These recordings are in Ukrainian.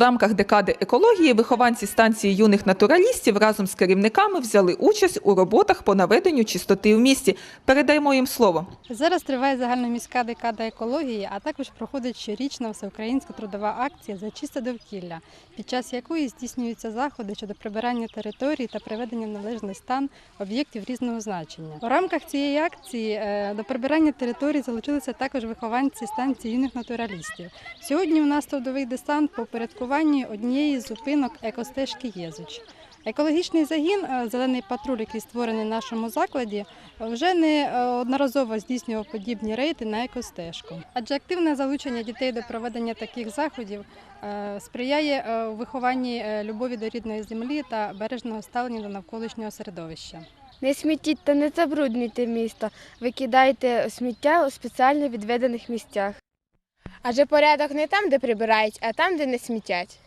рамках декади екології вихованці станції юних натуралістів разом з керівниками взяли участь у роботах по наведенню чистоти в місті. Передаємо їм слово. Зараз триває загальноміська декада екології, а також проходить щорічна всеукраїнська трудова акція за чисте довкілля, під час якої здійснюються заходи щодо прибирання територій та приведення в належний стан об'єктів різного значення. У рамках цієї акції е, до прибирання територій залучилися також вихованці станції юних натуралістів. Сьогодні у нас трудовий десант по упорядкуванні однієї з зупинок екостежки Єзуч. Екологічний загін е, Зелений патруль, який створений в нашому закладі, вже не е, здійснював подібні рейди на екостежку. Адже активне залучення дітей до проведення таких заходів е, сприяє вихованні любові до рідної землі та бережного ставлення до навколишнього середовища. Не смітіть та не забруднюйте місто. Викидайте сміття у спеціально відведених місцях. Адже порядок не там, де прибирають, а там, де не смітять.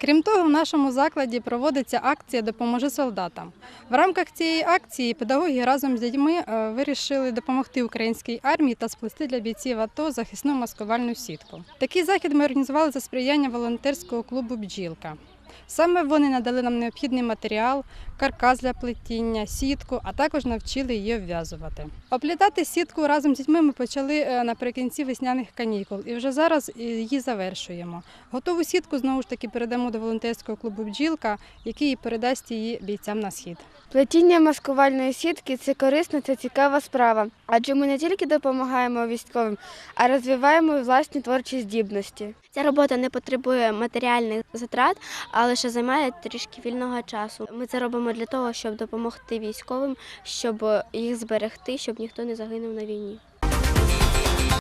Крім того, в нашому закладі проводиться акція Допоможи солдатам. В рамках цієї акції педагоги разом з дітьми е, вирішили допомогти українській армії та сплести для бійців АТО захисну маскувальну сітку. Такий захід ми організували за сприяння волонтерського клубу Бджілка. Саме вони надали нам необхідний матеріал, каркас для плетіння, сітку, а також навчили її обв'язувати. Оплітати сітку разом з дітьми ми почали е, наприкінці весняних канікул і вже зараз е, її завершуємо. Готову сітку знову ж таки передамо до волонтерського клубу Бджілка, який передасть її бійцям на схід. Плетіння маскувальної сітки це корисна та цікава справа, адже ми не тільки допомагаємо військовим, а розвиваємо власні творчі здібності. Ця робота не потребує матеріальних затрат, а ще займає трішки вільного часу. Ми це робимо для того, щоб допомогти військовим, щоб їх зберегти, щоб ніхто не загинув на війні.